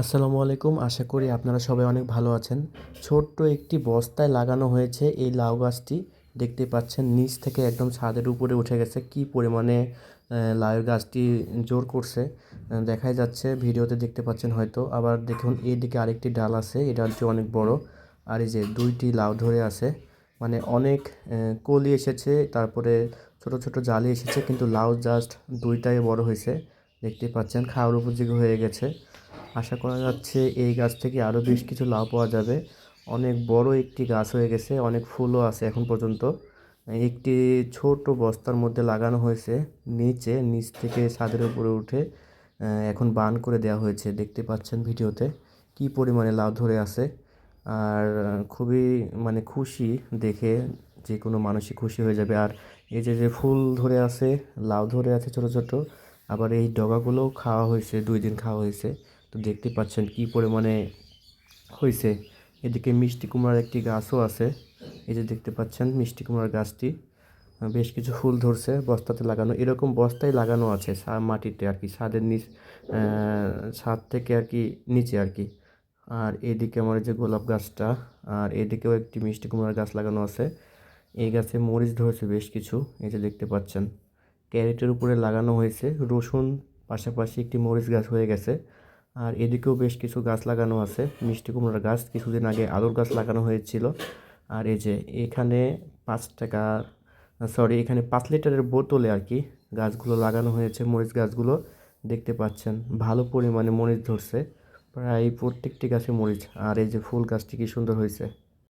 আসসালামু আলাইকুম। আশা করি আপনারা সবাই অনেক ভালো আছেন। ছোট্ট একটি বস্তায় লাগানো হয়েছে এই লাউ গাছটি। দেখতে পাচ্ছেন, নিচ থেকে একদম ছাদের উপরে উঠে গেছে। কি পরিমাণে লাউ গাছটি জোর করছে। দেখাই যাচ্ছে, ভিডিওতে দেখতে পাচ্ছেন হয়তো। আবার দেখুন এইদিকে আরেকটি ডাল আছে। এই ডালটি অনেক বড়। আর এই যে দুইটি লাউ ধরে আছে। মানে অনেক কলি এসেছে। তারপরে ছোট ছোট জালি এসেছে। কিন্তু লাউ জাস্ট দুইটাই বড় হয়েছে। দেখতে পাচ্ছেন, খাওয়ার উপযোগী হয়ে গেছে। আশা করা যাচ্ছে এই গাছ থেকে আরও বেশ কিছু লাউ পাওয়া যাবে। অনেক বড় একটি গাছ হয়ে গেছে, অনেক ফুলও আছে এখন পর্যন্ত। একটি ছোট বস্তার মধ্যে লাগানো হয়েছে, নিচে, নিচ থেকে ছাদের উপরে উঠে এখন বান করে দেওয়া হয়েছে, দেখতে পাচ্ছেন ভিডিওতে। কি পরিমাণে লাউ ধরে আছে, আর খুবই মানে খুশি দেখে যে কোনো মানুষই খুশি হয়ে যাবে। আর এই যে যে ফুল ধরে আছে, লাউ ধরে আছে ছোট ছোট, আবার এই ডগাগুলোও খাওয়া হয়েছে, দুই দিন খাওয়া হয়েছে। তো দেখতে পাচ্ছেন কি পরিমাণে হয়েছে এদিকে মিষ্টি কুমড়ার একটি গাছও আছে। এই যে দেখতে পাচ্ছেন মিষ্টি কুমড়ার গাছটি। বেশ কিছু ফুল ধরছে, বস্তাতে লাগানো। এরকম বস্তায় লাগানো আছে মাটিতে আর কি ছাদের নিচ ছাদ থেকে আর কি নিচে আর কি। আর এদিকে আমার যে গোলাপ গাছটা, আর এদিকেও একটি মিষ্টি কুমড়ার গাছ লাগানো আছে। এই গাছে মরিচ ধরেছে বেশ কিছু, এই যে দেখতে পাচ্ছেন। ক্যারেটের উপরে লাগানো হয়েছে। রসুন পাশাপাশি একটি মরিচ গাছ হয়ে গেছে। আর এদিকেও বেশ কিছু গাছ লাগানো আছে। মিষ্টি কুমড়ার গাছ কিছুদিন আগে আলুর গাছ লাগানো হয়েছিল। আর এই যে এখানে পাঁচ টাকা, সরি, এখানে পাঁচ লিটারের বোতলে আর কি গাছগুলো লাগানো হয়েছে, মরিচ গাছগুলো। দেখতে পাচ্ছেন, ভালো পরিমাণে মরিচ ধরছে। প্রায় প্রত্যেকটি গাছে মরিচ। আর এই যে ফুল গাছটি কি সুন্দর হয়েছে।